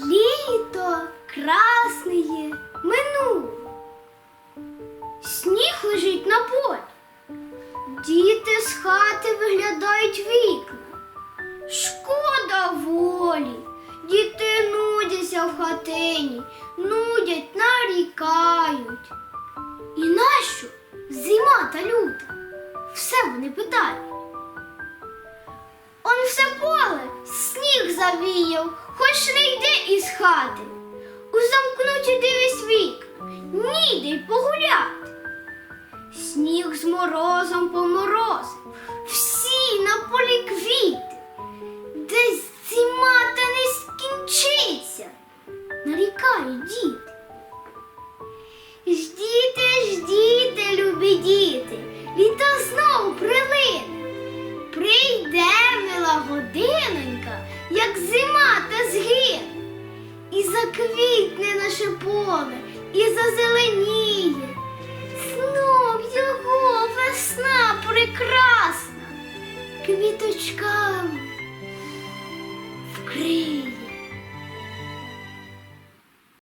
Літо красне минуло. Сніг лежить на полі. Діти з хати виглядають вікна. Шкода волі. Діти нудяться в хатині, нудять, нарікають. І нащо зима та люта? Все вони питають. Завіяв, хоч не йди із хати. У замкнуті дивись вік, ніде й погуляти. Сніг з морозом поморозив, всі на полі квіти, десь зима та не скінчиться, нарікає діти. Зима та згін, і заквітне наше поле, і зазеленіє. Знов його весна прекрасна, квіточка